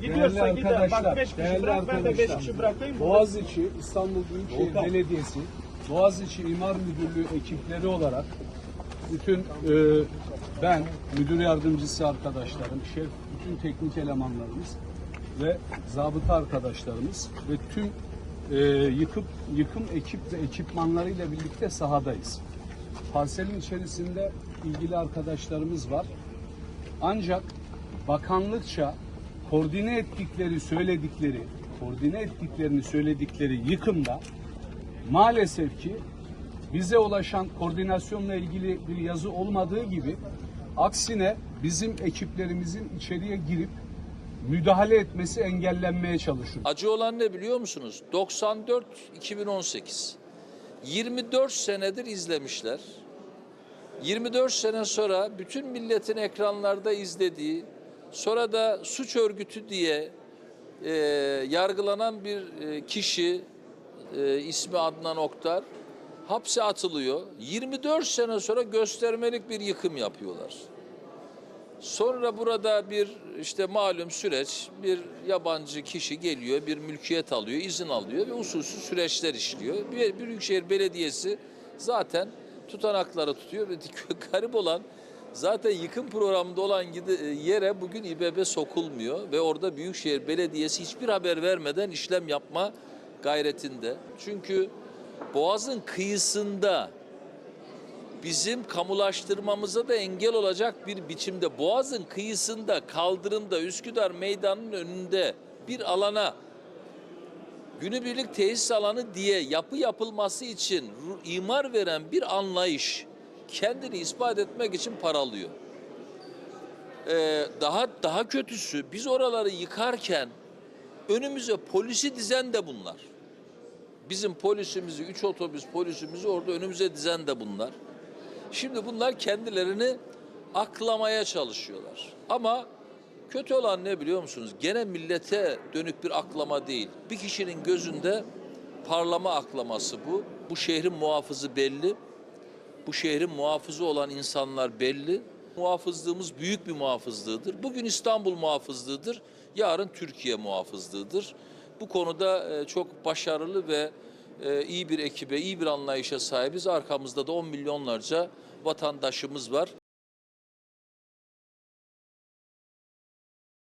Gidiyorsa Değerli gider. Bak 5 kişi bırak ben de 5 arkadaşlar. kişi bırakayım. Boğaziçi İstanbul Büyükşehir Volkan. Belediyesi, Boğaziçi İmar Müdürlüğü ekipleri olarak bütün e, ben, müdür yardımcısı arkadaşlarım, şef, bütün teknik elemanlarımız ve zabıta arkadaşlarımız ve tüm e, yıkıp yıkım ekip ve ekipmanlarıyla birlikte sahadayız. Parselin içerisinde ilgili arkadaşlarımız var. Ancak bakanlıkça koordine ettikleri söyledikleri, koordine ettiklerini söyledikleri yıkımda maalesef ki bize ulaşan koordinasyonla ilgili bir yazı olmadığı gibi aksine bizim ekiplerimizin içeriye girip müdahale etmesi engellenmeye çalışıyor. Acı olan ne biliyor musunuz? 94-2018. 24 senedir izlemişler. 24 sene sonra bütün milletin ekranlarda izlediği, sonra da suç örgütü diye e, yargılanan bir e, kişi, e, ismi Adnan Oktar, hapse atılıyor. 24 sene sonra göstermelik bir yıkım yapıyorlar. Sonra burada bir işte malum süreç bir yabancı kişi geliyor bir mülkiyet alıyor izin alıyor ve usulsüz süreçler işliyor. Bir Büyükşehir Belediyesi zaten tutanakları tutuyor ve garip olan zaten yıkım programında olan gide- yere bugün İBB sokulmuyor ve orada Büyükşehir Belediyesi hiçbir haber vermeden işlem yapma gayretinde. Çünkü Boğaz'ın kıyısında bizim kamulaştırmamıza da engel olacak bir biçimde Boğaz'ın kıyısında, kaldırımda, Üsküdar Meydanı'nın önünde bir alana günübirlik tesis alanı diye yapı yapılması için imar veren bir anlayış kendini ispat etmek için paralıyor. Ee, daha daha kötüsü biz oraları yıkarken önümüze polisi dizen de bunlar. Bizim polisimizi, üç otobüs polisimizi orada önümüze dizen de bunlar. Şimdi bunlar kendilerini aklamaya çalışıyorlar. Ama kötü olan ne biliyor musunuz? Gene millete dönük bir aklama değil. Bir kişinin gözünde parlama aklaması bu. Bu şehrin muhafızı belli. Bu şehrin muhafızı olan insanlar belli. Muhafızlığımız büyük bir muhafızlığıdır. Bugün İstanbul muhafızlığıdır. Yarın Türkiye muhafızlığıdır. Bu konuda e, çok başarılı ve e, iyi bir ekibe, iyi bir anlayışa sahibiz. Arkamızda da 10 milyonlarca vatandaşımız var.